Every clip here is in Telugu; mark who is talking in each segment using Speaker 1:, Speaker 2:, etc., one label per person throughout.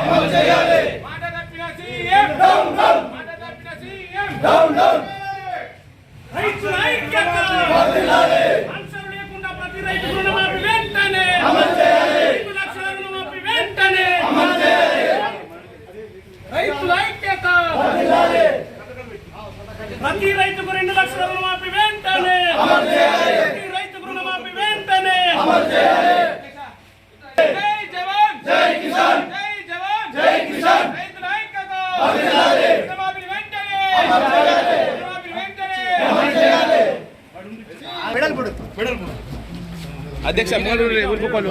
Speaker 1: అమలు చేయాలి మాట తప్పిన సీఎం డౌన్ డౌన్ రైతుల ఐక్యత వర్ధిల్లాలి ఆన్సర్ లేకుండా ప్రతి రైతు రుణమాఫీ వెంటనే అమలు చేయాలి ఐదు లక్షల రుణమాఫీ వెంటనే అమలు చేయాలి రైతుల ఐక్యత వర్ధిల్లాలి ప్రతి రైతుకు రెండు లక్షల రుణమాఫీ వెంటనే అమలు చేయాలి ప్రతి రైతుకు రుణమాఫీ వెంటనే అమలు చేయాలి జై జవాన్ జై కిసాన్ జై జవాన్ జై కిసాన్ రైతుల ఐక్యత వర్ధిల్లాలి రుణమాఫీ వెంటనే అమలు చేయాలి రుణమాఫీ వెంటనే అమలు చేయాలి
Speaker 2: అధ్యక్ష మూడు ఊరుకోపాలు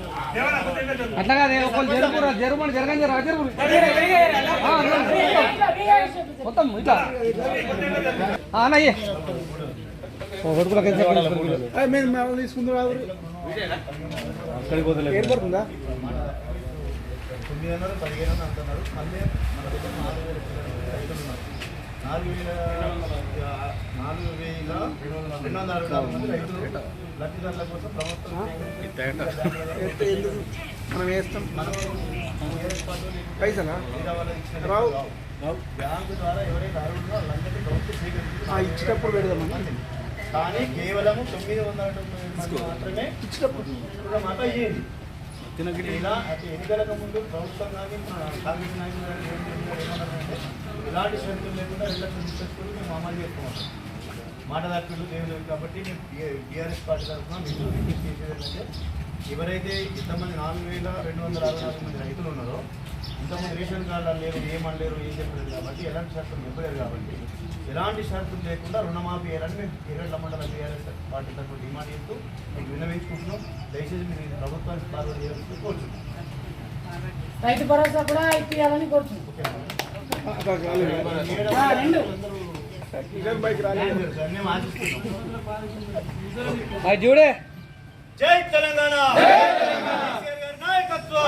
Speaker 3: అట్లా కాదే ఒకళ్ళు జరుపురా జరుమని జరగని జరగ జరుపు మొత్తం ఇట్లా. ఆ, అన్న అయ్యే మేము తీసుకుందా
Speaker 4: తొమ్మిది అంటున్నారు. మళ్ళీ మన దగ్గర నాలుగు వేల రైతులు ఉన్నారు నాలుగు వేల నాలుగు వేల రెండు వందల అరవై నాలుగు మంది రైతులు లబ్ధిదారుల కోసం ప్రభుత్వం
Speaker 3: మనం వేస్తాం పైసలా రావు.
Speaker 4: బ్యాంకు ద్వారా ఎవరైతే అర్హులో వాళ్ళందరినీ ప్రభుత్వం స్వీకరిస్తుంది
Speaker 3: ఇచ్చేటప్పుడు పెడదాం
Speaker 4: కానీ కేవలం తొమ్మిది వందల మాత్రమే ఇచ్చినప్పుడు మాట అయ్యేది ఇలా అంటే ఎన్నికలకు ముందు ప్రభుత్వం కానీ మన కాంగ్రెస్ నాయకులు కానీ ఏం చేస్తున్నారు ఏమన్నారంటే ఎలాంటి షరతులు లేకుండా ఎలక్షన్ తీసుకొని మేము అమలు చేసుకోవాలి మాట దాఖలు దేవుడు కాబట్టి మేము బీఆర్ఎస్ పార్టీ తరఫున మీకు విజ్ఞప్తి చేసేది ఏంటంటే ఎవరైతే ఇంతమంది నాలుగు వేల రెండు వందల అరవై నాలుగు మంది రైతులు ఉన్నారో ఇంతమంది రేషన్ కార్డులు లేరు ఏమనలేరు ఏం చెప్పలేదు కాబట్టి ఎలాంటి షరతులు ఇవ్వలేరు కాబట్టి ఎలాంటి షరతులు లేకుండా రుణమాఫీ చేయాలని మేము కేరళ మండల టీఆర్ఎస్ పార్టీ తరఫున డిమాండ్ చేస్తూ మీకు విన్నవించుకుంటున్నాం. దయచేసి మీరు ఇది ప్రభుత్వానికి ఫార్వర్డ్ చేయాలని కోరుతున్నాం
Speaker 5: రైతు భరోసా కూడా ఇప్పించాలని
Speaker 3: అది చూడే.
Speaker 4: జై తెలంగాణ. నాయకత్వం.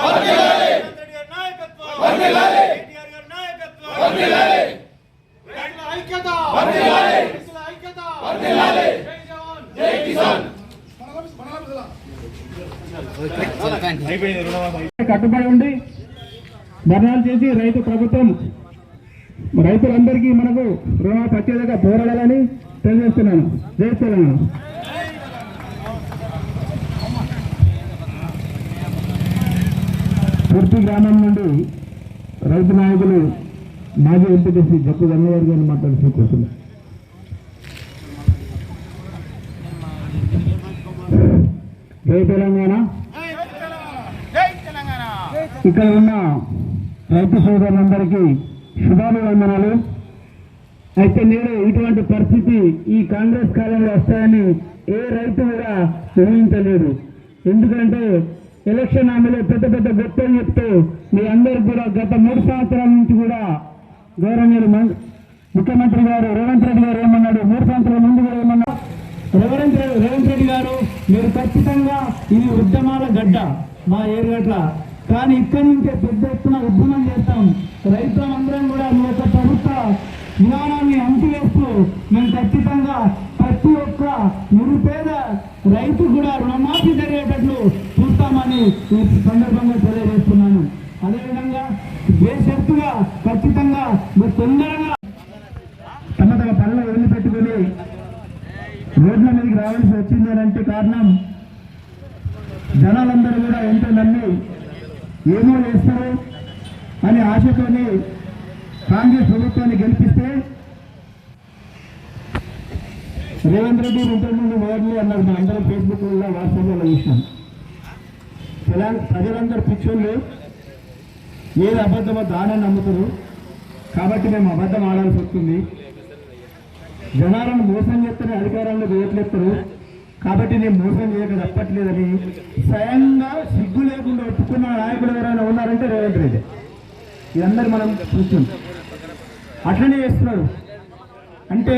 Speaker 4: నాయకత్వం కేటీఆర్ గారి నాయకత్వం రైతుల ఐక్యత! రైతుల ఐక్యత! జై జవాన్! జై కిసాన్!
Speaker 6: కట్టుబడి ఉండి ధర్నాలు చేసి రైతు ప్రభుత్వం రైతులందరికీ మనకు రుణమాఫీ వచ్చేదాకా పోరాడాలని తెలియజేస్తున్నాను. జై తెలంగాణ. పూర్తి గ్రామం నుండి రైతు నాయకులు మాజీ ఎంపీటీసీ జప్పు గన్నవారి గారిని మాట్లాడి కూర్చున్నారు జై తెలంగాణ. ఇక్కడ ఉన్న రైతు సోదరులందరికీ శుభాభివందనాలు. అయితే నేడు ఇటువంటి పరిస్థితి ఈ కాంగ్రెస్ కాలంలో వస్తాయని ఏ రైతు కూడా ఊహించలేదు. ఎందుకంటే ఎలక్షన్ హామీలో పెద్ద పెద్ద గొప్పలు చెప్తూ మీ అందరికి కూడా గత మూడు సంవత్సరాల నుంచి కూడా గౌరవనీయులు ముఖ్యమంత్రి గారు రేవంత్ రెడ్డి గారు ఏమన్నాడు? మూడు సంవత్సరాల ముందు కూడా ఏమన్నారు రేవంత్ రెడ్డి రేవంత్ రెడ్డి గారు మీరు ఖచ్చితంగా ఇది ఉద్యమాల గడ్డ మా ఏరుగట్ల కానీ ఇక్కడి నుంచే పెద్ద ఎత్తున ఉద్యమం చేస్తాం. రైతులందరం కూడా మీ యొక్క ప్రభుత్వ విధానాన్ని అంటివేస్తూ మేము ఖచ్చితంగా ప్రతి ఒక్క నిరుపేద రైతు కూడా రుణమాఫీ జరిగేటట్లు చూస్తామని ఈ సందర్భంగా పూర్తిగా ఖచ్చితంగా మీరు తొందరగా తమ తమ పనులు వదిలిపెట్టుకుని రోడ్ల మీదకి రావాల్సి వచ్చింది అంటే కారణం జనాలందరూ కూడా ఎంతో నమ్మి ఏమో చేస్తారు అని ఆశతోని కాంగ్రెస్ ప్రభుత్వాన్ని గెలిపిస్తే రేవంత్ రెడ్డి ఇంటర్ నుండి అన్నారు మా అందరం ఫేస్బుక్లో వాట్సాప్లో చూసాం తెలంగాణ ప్రజలందరూ పిచ్చోళ్ళు ఏది అబద్ధమో దానే నమ్ముతారు. కాబట్టి మేము అబద్ధం ఆడాల్సి వస్తుంది. జనాలను మోసం చేస్తేనే అధికారంలో వేయట్లేస్తారు కాబట్టి నేను మోసం చేయక తప్పట్లేదని స్వయంగా సిగ్గు లేకుండా ఒప్పుకున్న నాయకులు ఎవరైనా ఉన్నారంటే రేవంత్ రెడ్డి. ఇదందరూ మనం చూస్తుంది అట్లనే చేస్తున్నారు. అంటే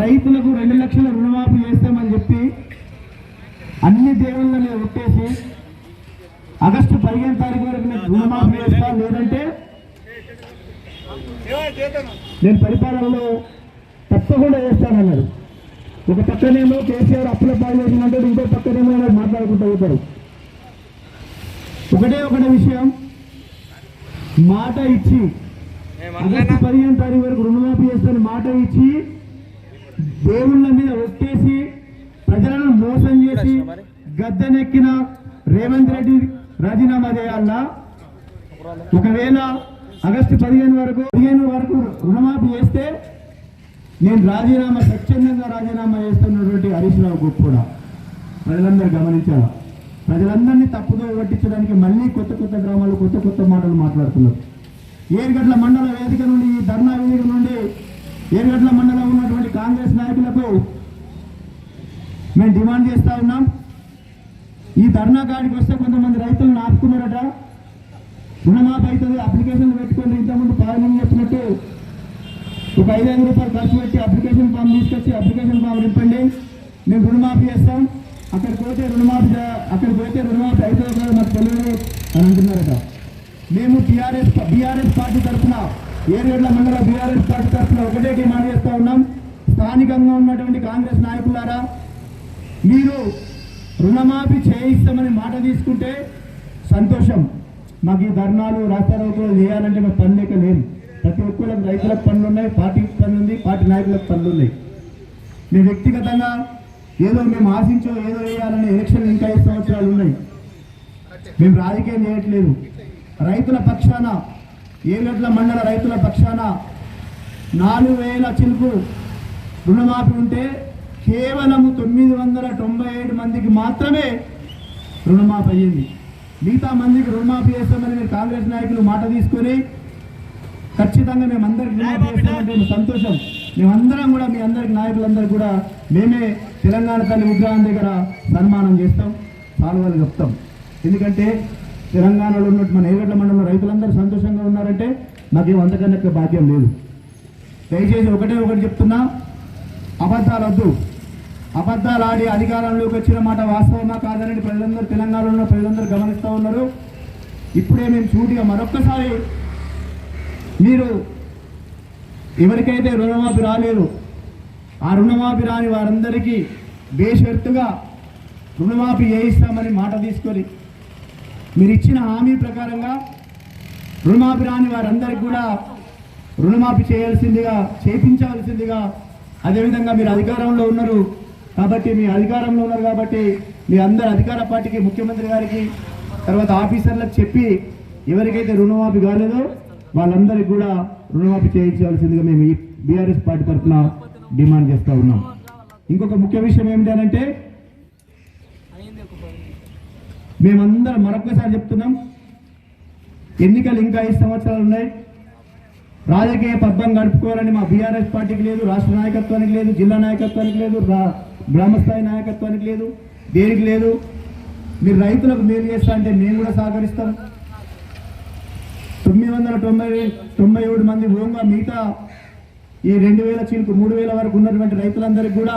Speaker 6: రైతులకు రెండు లక్షల రుణమాఫీ చేస్తామని చెప్పి అన్ని దేవుళ్ళని ఒట్టేసి ఆగస్టు పదిహేను తారీఖు వరకు నేను రుణమాఫీ చేస్తా లేదంటే నేను పరిపాలనలో తప్పకుండా చేస్తానన్నారు. ఒక పక్కనేమో కేసీఆర్ అప్పుల పాలు చేసినట్టు ఇంకో పక్కనేమో మాట్లాడుకుంటూ పోతారు. ఒకటే ఒకటే విషయం మాట ఇచ్చి ఆగస్టు పదిహేను తారీఖు వరకు రుణమాఫీ చేస్తాను మాట ఇచ్చి దేవుళ్ళ మీద ఒట్టేసి ప్రజలను మోసం చేసి గద్దెనెక్కిన రేవంత్ రెడ్డి రాజీనామా చేయాలా? ఒకవేళ ఆగస్టు పదిహేను వరకు పదిహేను వరకు రుణమాఫీ చేస్తే నేను రాజీనామా స్వచ్ఛందంగా రాజీనామా చేస్తున్నటువంటి హరీష్ రావు కూడా. ప్రజలందరూ గమనించాలా? ప్రజలందరినీ తప్పుదో పట్టించడానికి మళ్ళీ కొత్త కొత్త గ్రామాలు కొత్త కొత్త మాటలు మాట్లాడుతున్నారు. ఏరుగడ్ల మండల వేదిక నుండి ఈ ధర్నా వేదిక నుండి ఏరుగడ్ల మండలం ఉన్నటువంటి కాంగ్రెస్ నాయకులకు మేము డిమాండ్ చేస్తా ఉన్నాం. ఈ ధర్నా కాడికి వస్తే కొంతమంది రైతులను ఆపుకున్నారట. రుణమాఫీ అవుతుంది అప్లికేషన్లు పెట్టుకొని ఇంతకుముందు పాలన చెప్పినట్టు ఒక ఐదు వేల రూపాయలు ఖర్చు పెట్టి అప్లికేషన్ ఫామ్ తీసుకొచ్చి అప్లికేషన్ ఫామ్ నింపండి మేము రుణమాఫీ చేస్తాం. అక్కడికి పోతే రుణమాఫీ అక్కడికి పోతే రుణమాఫీ అవుతుంది కదా మాకు తెలియదు అని అంటున్నారట. మేము టీఆర్ఎస్ బీఆర్ఎస్ పార్టీ తరఫున ఏరేళ్ళ మండల బీఆర్ఎస్ పార్టీ తరఫున ఒకటే డిమాండ్ చేస్తూ ఉన్నాం. స్థానికంగా ఉన్నటువంటి కాంగ్రెస్ నాయకులారా మీరు రుణమాఫీ చేయిస్తామని మాట తీసుకుంటే సంతోషం. మాకు ఈ ధర్నాలు రాస్తారోకులు చేయాలంటే మాకు పని లేక లేదు. ప్రతి ఒక్కరికి రైతులకు పనులు ఉన్నాయి పార్టీకి పని ఉంది పార్టీ నాయకులకు పనులు ఉన్నాయి. మేము వ్యక్తిగతంగా ఏదో మేము ఆశించో ఏదో వేయాలని ఎలక్షన్ ఇంకా ఐదు సంవత్సరాలు ఉన్నాయి. మేము రాజకీయం చేయట్లేదు. రైతుల పక్షాన ఏలట్ల మండల రైతుల పక్షాన నాలుగు వేల చిలుపు రుణమాఫీ ఉంటే కేవలం తొమ్మిది వందల తొంభై ఏడు మందికి మాత్రమే రుణమాఫీ అయ్యింది. మిగతా మందికి రుణమాఫీ చేస్తామని మీరు కాంగ్రెస్ నాయకులు మాట తీసుకొని ఖచ్చితంగా మేము అందరికి రుణమాఫీ చేస్తామంటే మేము సంతోషం. మేమందరం కూడా మీ అందరికి నాయకులందరూ కూడా మేమే తెలంగాణ తల్లి విగ్రహం దగ్గర సన్మానం చేస్తాం సాల్వాలు చెప్తాం ఎందుకంటే తెలంగాణలో ఉన్నట్టు మన ఏగడ్ల మండలంలో రైతులందరూ సంతోషంగా ఉన్నారంటే మాకేం అంతకన్నా భాగ్యం లేదు. దయచేసి ఒకటే ఒకటి చెప్తున్నా అబద్ధాలు వద్దు అబద్ధాలు ఆడి అధికారంలోకి వచ్చిన మాట వాస్తవమా కాదని ప్రజలందరూ తెలంగాణలో ఉన్న ప్రజలందరూ గమనిస్తూ ఉన్నారు. ఇప్పుడే మేము సూటిగా మరొక్కసారి మీరు ఎవరికైతే రుణమాఫీ రాలేదు ఆ రుణమాఫీ రాని వారందరికీ బేషరతుగా రుణమాఫీ చేయిస్తామని మాట తీసుకొని మీరు ఇచ్చిన హామీ ప్రకారంగా రుణమాఫీ రాని వారందరికీ కూడా రుణమాఫీ చేయాల్సిందిగా చేయించాల్సిందిగా అదేవిధంగా మీరు అధికారంలో ఉన్నారు. కాబట్టి మీ అధికారంలో ఉన్నారు కాబట్టి మీ అందరు అధికార పార్టీకి ముఖ్యమంత్రి గారికి తర్వాత ఆఫీసర్లకు చెప్పి ఎవరికైతే రుణమాఫీ కాలేదో వాళ్ళందరికీ కూడా రుణమాఫీ చేయించవలసిందిగా మేము ఈ బీఆర్ఎస్ పార్టీ తరఫున డిమాండ్ చేస్తూ ఉన్నాం. ఇంకొక ముఖ్య విషయం ఏమిటంటే మేమందరం మరొకసారి చెప్తున్నాం ఎన్నికలు ఇంకా ఐదు సంవత్సరాలు ఉన్నాయి. రాజకీయ పద్మం గడుపుకోవాలని మా బీఆర్ఎస్ పార్టీకి లేదు రాష్ట్ర నాయకత్వానికి లేదు జిల్లా నాయకత్వానికి లేదు గ్రామస్థాయి నాయకత్వానికి లేదు దేనికి లేదు. మీరు రైతులకు మేలు చేస్తా అంటే మేము కూడా సహకరిస్తాం. తొమ్మిది వందల తొంభై తొంభై ఏడు మంది ఓంగా మిగతా ఈ రెండు వేల చీలకు మూడు వేల వరకు ఉన్నటువంటి రైతులందరికీ కూడా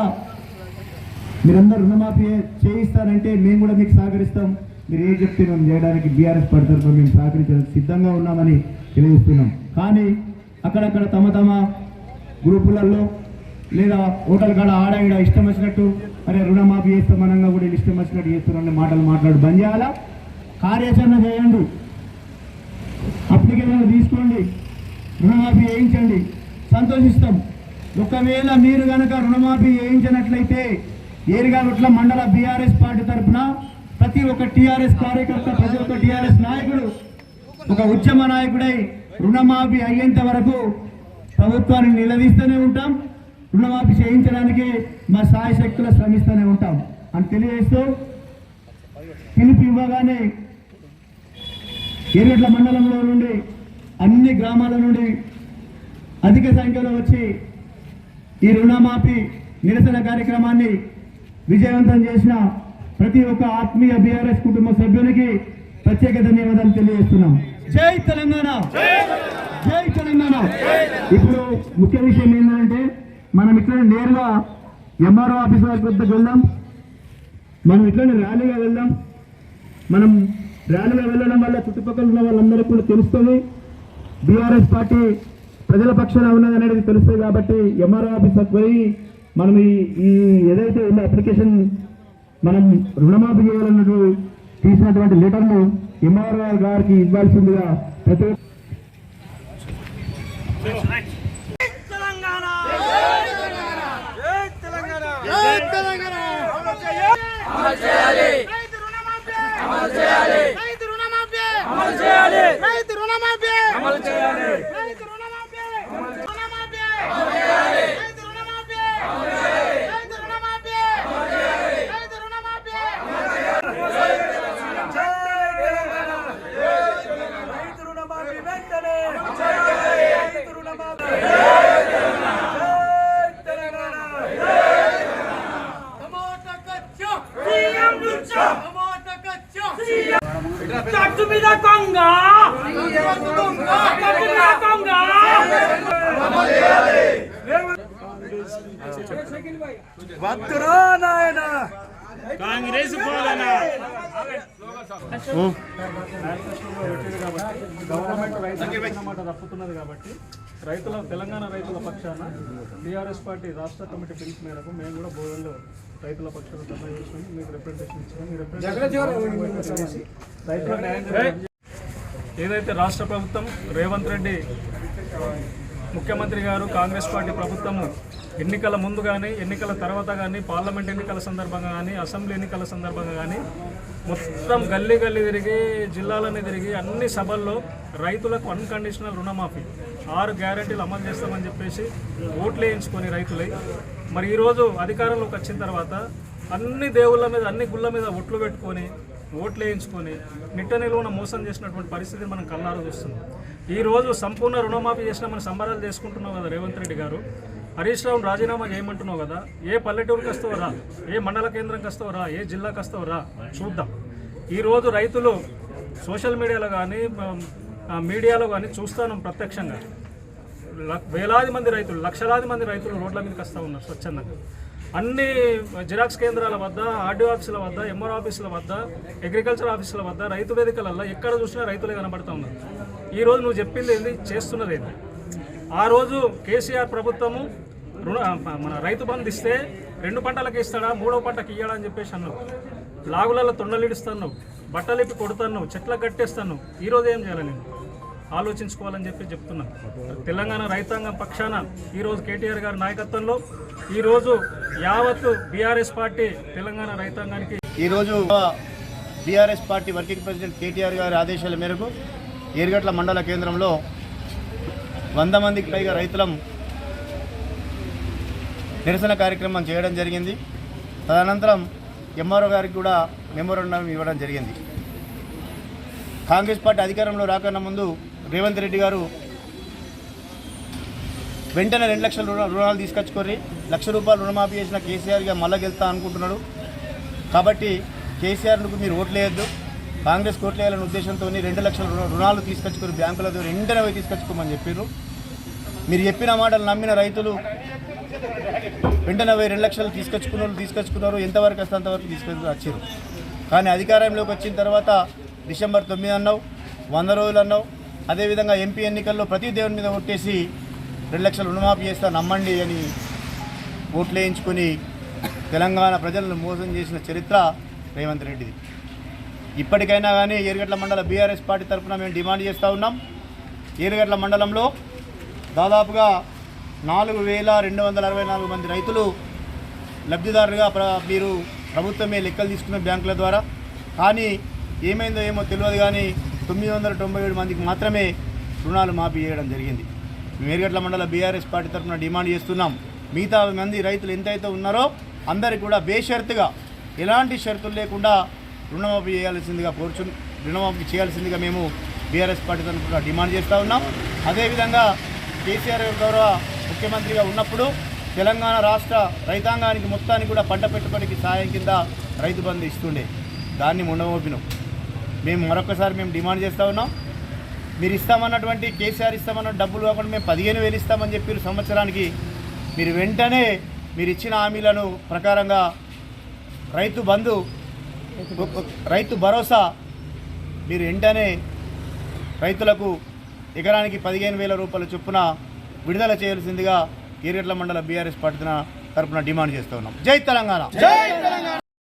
Speaker 6: మీరందరూ రుణమాఫీ చేయిస్తారంటే మేము కూడా మీకు సహకరిస్తాం. మీరు ఏం చెప్తే మేము చేయడానికి బీఆర్ఎస్ పడతారు మేము సహకరించడానికి సిద్ధంగా ఉన్నామని తెలియజేస్తున్నాం. కానీ అక్కడక్కడ తమ తమ గ్రూపులలో లేదా హోటల్ కాడ ఆడ ఈడ ఇష్టం వచ్చినట్టు అరే రుణమాఫీ చేస్తామనంగా కూడా ఇష్టం వచ్చినట్టు చేస్తున్నారని మాటలు మాట్లాడు. బంద్ చేయాలా? కార్యాచరణ చేయండి. అప్లికేషన్ తీసుకోండి. రుణమాఫీ చేయించండి. సంతోషిస్తాం. ఒకవేళ మీరు కనుక రుణమాఫీ చేయించినట్లయితే ఏరుగాగుట్ల మండల బీఆర్ఎస్ పార్టీ తరఫున ప్రతి ఒక్క టీఆర్ఎస్ కార్యకర్త ప్రతి ఒక్క టీఆర్ఎస్ నాయకుడు ఒక ఉద్యమ నాయకుడై రుణమాఫీ అయ్యేంత వరకు ప్రభుత్వాన్ని నిలదీస్తూనే ఉంటాం. రుణమాఫీ చేయించడానికి మా సాయ శక్తుల శ్రమిస్తూనే ఉంటాం. అని తెలియజేస్తూ పిలుపు ఇవ్వగానే ఎరుగట్ల మండలంలో నుండి అన్ని గ్రామాల నుండి అధిక సంఖ్యలో వచ్చి ఈ రుణమాఫీ నిరసన కార్యక్రమాన్ని విజయవంతం చేసిన ప్రతి ఒక్క ఆత్మీయ బీఆర్ఎస్ కుటుంబ సభ్యునికి ప్రత్యేక ధన్యవాదాలు తెలియజేస్తున్నాం. జై తెలంగాణ! జై తెలంగాణ! ఇప్పుడు ముఖ్య విషయం ఏంటంటే మనం ఇట్లా నేరుగా ఎంఆర్ఓ ఆఫీస్ వద్దకు వెళ్దాం. మనం ఇట్లనే ర్యాలీగా వెళ్దాం. మనం ర్యాలీగా వెళ్ళడం వల్ల చుట్టుపక్కల ఉన్న వాళ్ళందరికీ కూడా తెలుస్తుంది. బీఆర్ఎస్ పార్టీ ప్రజల పక్షాన ఉన్నది అనేది తెలుస్తుంది కాబట్టి ఎంఆర్ఓ ఆఫీస్ పోయి మనం ఈ ఈ ఏదైతే ఉందో అప్లికేషన్ మనం రుణమాఫీ చేయాలన్నట్టు తీసినటువంటి లెటర్ను ఎంఆర్ఓ గారికి ఇవ్వాల్సిందిగా ప్రతి ఒక్క
Speaker 7: రైతు రుణమాఫీ అమలు చేయాలి రైతు రుణమాఫీ అమలు చేయాలి రైతు రుణమాఫీ అమలు చేయాలి రైతు రుణమాఫీ రుణమాఫీ అమలు చేయాలి రైతు రుణమాఫీ అమలు చేయాలి రైతు రుణమాఫీ అమలు చేయాలి రైతు రుణమాఫీ రైతు రుణమాఫీ వెంటనే రైతు రుణమాఫీ టమాటా కచ్చా సీఎం లుచ్చా టమాటా కచ్చా సీఎం కట్టు మీద కొంగ కట్టు మీద కొంగ వద్దురా నాయన. కాంగ్రెస్ పాలన.
Speaker 1: గవర్నమెంట్ తప్పుతున్నది కాబట్టి రైతుల తెలంగాణ రైతుల పక్షాన టీఆర్ఎస్ పార్టీ రాష్ట్ర కమిటీ పిలుపు మేరకు మేము కూడా బోధనలో రైతుల పక్షాన ధర్నా చేసినాం మీకు రిప్రజెంటేషన్ ఇచ్చినాం రైతుల న్యాయం ఏదైతే రాష్ట్ర ప్రభుత్వం రేవంత్ రెడ్డి ముఖ్యమంత్రి గారు కాంగ్రెస్ పార్టీ ప్రభుత్వము ఎన్నికల ముందు కానీ ఎన్నికల తర్వాత కానీ పార్లమెంట్ ఎన్నికల సందర్భంగా కానీ అసెంబ్లీ ఎన్నికల సందర్భంగా కానీ మొత్తం గల్లీ గల్లీ తిరిగి జిల్లాలని తిరిగి అన్ని సభల్లో రైతులకు అన్కండిషనల్ రుణమాఫీ. ఆరు గ్యారెంటీలు అమలు చేస్తామని చెప్పేసి ఓట్లు వేయించుకొని రైతులై. మరి ఈరోజు అధికారంలోకి వచ్చిన తర్వాత అన్ని దేవుళ్ళ మీద అన్ని గుళ్ళ మీద ఒట్లు పెట్టుకొని ఓట్లు వేయించుకొని నిట్ట నిలువన మోసం చేసినటువంటి పరిస్థితిని మనం కల్లారు చూస్తున్నాం. ఈ రోజు సంపూర్ణ రుణమాఫీ చేసిన మనం సంబరాలు చేసుకుంటున్నాం కదా రేవంత్ రెడ్డి గారు. హరీష్ రావు రాజీనామా చేయమంటున్నావు కదా ఏ పల్లెటూరుకి వస్తావు రా ఏ మండల కేంద్రంకి వస్తావురా ఏ జిల్లాకి వస్తావురా చూద్దాం. ఈరోజు రైతులు సోషల్ మీడియాలో కానీ మీడియాలో కానీ చూస్తాను ప్రత్యక్షంగా. వేలాది మంది రైతులు లక్షలాది మంది రైతులు రోడ్ల మీదకి వస్తూ ఉన్నారు స్వచ్ఛందంగా. అన్ని జిరాక్స్ కేంద్రాల వద్ద ఆర్డీఓ ఆఫీసుల వద్ద ఎంఆర్ ఆఫీసుల వద్ద అగ్రికల్చర్ ఆఫీసుల వద్ద రైతు వేదికలల్లో ఎక్కడ చూసినా రైతులే కనబడుతూ ఉన్నారు. ఈ రోజు నువ్వు చెప్పింది ఏంది? చేస్తున్నది ఏంటి ఆ రోజు కేసీఆర్ ప్రభుత్వము రుణ మన రైతు బంధు ఇస్తే రెండు పంటలకు ఇస్తాడా మూడో పంటకి ఇయ్యాడా అని చెప్పేసి అన్నావు. లాగులలో తొండలిడుస్తాను బట్టలిపి కొడుతాను చెట్లకు కట్టేస్తాను ఈరోజు ఏం చేయాలి నేను? ఆలోచించుకోవాలని చెప్పి చెప్తున్నా. తెలంగాణ రైతాంగం పక్షాన ఈరోజు కేటీఆర్ గారి నాయకత్వంలో ఈరోజు యావత్తు బీఆర్ఎస్ పార్టీ తెలంగాణ రైతాంగానికి
Speaker 4: ఈరోజు BRS party working president KTR గారి ఆదేశాల మేరకు ఏరుగట్ల మండల కేంద్రంలో వంద మందికి పైగా రైతులం నిరసన కార్యక్రమం చేయడం జరిగింది. తదనంతరం ఎంఆర్ఓ గారికి కూడా మెమోరండం ఇవ్వడం జరిగింది. కాంగ్రెస్ పార్టీ అధికారంలో రాకన్నా ముందు రేవంత్ రెడ్డి గారు వెంటనే రెండు లక్షల రుణ రుణాలు తీసుకొచ్చుకొని లక్ష రూపాయలు రుణమాఫీ చేసిన కేసీఆర్గా మళ్ళా గెలుస్తా అనుకుంటున్నాడు. కాబట్టి కేసీఆర్కు మీరు ఓట్లేయద్దు కాంగ్రెస్ ఓట్లేయాలనే ఉద్దేశంతో రెండు లక్షల రుణాలు తీసుకొచ్చుకుని బ్యాంకుల ద్వారా వెంటనే పోయి తీసుకొచ్చుకోమని చెప్పారు మీరు చెప్పిన మాటలు నమ్మిన రైతులు వెంటనే పోయి రెండు లక్షలు తీసుకొచ్చుకున్న వాళ్ళు తీసుకొచ్చుకున్నారు. ఎంతవరకు వస్తే అంతవరకు తీసుకొని వచ్చారు. కానీ అధికారంలోకి వచ్చిన తర్వాత డిసెంబర్ తొమ్మిది అన్నావు వంద రోజులు అన్నావు. అదేవిధంగా ఎంపీ ఎన్నికల్లో ప్రతి దేవుని మీద ఒట్టేసి రెండు లక్షలు రుణమాఫీ చేస్తా నమ్మండి అని ఓట్లు వేయించుకొని తెలంగాణ ప్రజలను మోసం చేసిన చరిత్ర రేవంత్ రెడ్డిది. ఇప్పటికైనా కానీ ఏరుగట్ల మండల బీఆర్ఎస్ పార్టీ తరఫున మేము డిమాండ్ చేస్తూ ఉన్నాం. ఏరుగట్ల మండలంలో దాదాపుగా నాలుగు వేల రెండు వందల అరవై నాలుగు మంది రైతులు లబ్ధిదారులుగా ప్ర మీరు ప్రభుత్వమే లెక్కలు తీసుకున్న బ్యాంకుల ద్వారా. కానీ ఏమైందో ఏమో తెలియదు కానీ తొమ్మిది వందల తొంభై ఏడు మందికి మాత్రమే రుణాలు మాఫీ చేయడం జరిగింది. మేరుగట్ల మండల బీఆర్ఎస్ పార్టీ తరఫున డిమాండ్ చేస్తున్నాం.
Speaker 6: మిగతా మంది రైతులు ఎంతైతే ఉన్నారో అందరికి కూడా బేషరతుగా ఎలాంటి షరతులు లేకుండా రుణమాఫీ చేయాల్సిందిగా కోరుచు రుణమాఫీ చేయాల్సిందిగా మేము బీఆర్ఎస్ పార్టీ తరఫున డిమాండ్ చేస్తూ ఉన్నాం. అదేవిధంగా కేసీఆర్ గౌరవ ముఖ్యమంత్రిగా ఉన్నప్పుడు తెలంగాణ రాష్ట్ర రైతాంగానికి మొత్తానికి కూడా పంట పెట్టుబడికి సాయం కింద రైతు బంధు ఇస్తుండే. దాన్ని ఉండమోపినాం మేము మరొకసారి మేము డిమాండ్ చేస్తూ ఉన్నాం. మీరు ఇస్తామన్నటువంటి కేసీఆర్ ఇస్తామన్న డబ్బులు కాకుండా మేము పదిహేను వేలు ఇస్తామని చెప్పి సంవత్సరానికి. మీరు వెంటనే మీరు ఇచ్చిన హామీలను ప్రకారంగా రైతు బంధు రైతు భరోసా మీరు వెంటనే రైతులకు ఎకరానికి పదిహేను వేల రూపాయల చొప్పున విడుదల చేయాల్సిందిగా ఏరియట్ల మండల బీఆర్ఎస్ పార్టీ తరపున డిమాండ్ చేస్తూ ఉన్నాం. జై తెలంగాణ.